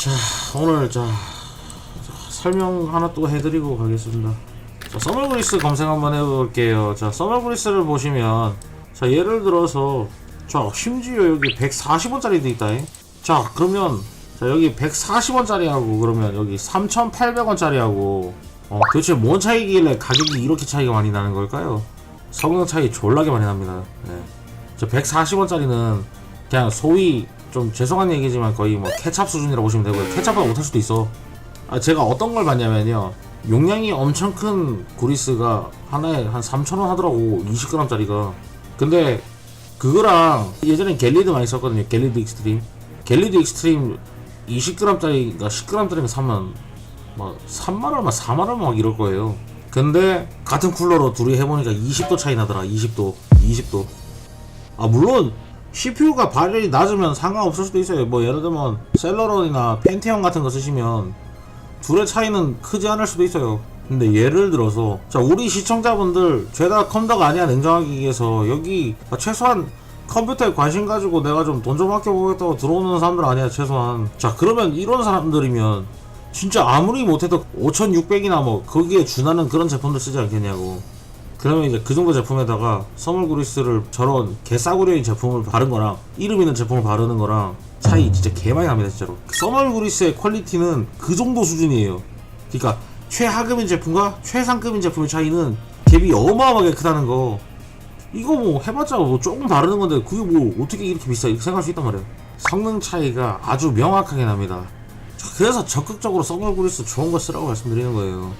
자 오늘 자, 자, 설명 하나 또 해드리고 가겠습니다 자 서멀그리스 검색 한번 해볼게요 자 서멀그리스를 보시면 자 예를 들어서 자 심지어 여기 140원짜리도 있다 자 그러면 자 여기 140원짜리하고 그러면 여기 3,800원짜리하고 어 도대체 뭔 차이길래 가격이 이렇게 차이가 많이 나는 걸까요? 성능 차이 졸라게 많이 납니다 네. 저 140원짜리는 그냥 소위 좀 죄송한 얘기지만 거의 뭐 케찹 수준이라고 보시면 되고요. 케찹보다 못할 수도 있어. 아, 제가 어떤 걸 봤냐면요. 용량이 엄청 큰 구리스가 하나에 한 3,000원 하더라고. 20g짜리가. 근데 그거랑 예전에 갤리드 많이 썼거든요. 갤리드 익스트림. 갤리드 익스트림 20g짜리가 10g짜리면 사면 막 3만원, 막 4만원 막 이럴 거예요. 근데 같은 쿨러로 둘이 해보니까 20도 차이 나더라. 20도, 20도. 아 물론 CPU가 발열이 낮으면 상관없을 수도 있어요. 뭐 예를 들면 셀러론이나 펜티엄 같은 거 쓰시면 둘의 차이는 크지 않을 수도 있어요. 근데 예를 들어서 자 우리 시청자분들 죄다 컴퓨터가 아니야 냉정하기 위해서 여기 아, 최소한 컴퓨터에 관심 가지고 내가 좀돈좀 아껴보겠다고 들어오는 사람들 아니야 최소한 자 그러면 이런 사람들이면 진짜 아무리 못해도 5600이나 뭐 거기에 준하는 그런 제품들 쓰지 않겠냐고 그러면 이제 그 정도 제품에다가 서멀그리스를 저런 개싸구려인 제품을 바른 거랑 이름 있는 제품을 바르는 거랑 차이 진짜 개 많이 납니다 진짜로. 서멀 그리스의 퀄리티는 그 정도 수준이에요. 그러니까 최하급인 제품과 최상급인 제품의 차이는 갭이 어마어마하게 크다는 거. 이거 뭐 해봤자 뭐 조금 바르는 건데 그게 뭐 어떻게 이렇게 비싸? 이렇게 생각할 수 있단 말이에요. 성능 차이가 아주 명확하게 납니다. 자, 그래서 적극적으로 서멀 그리스 좋은 거 쓰라고 말씀드리는 거예요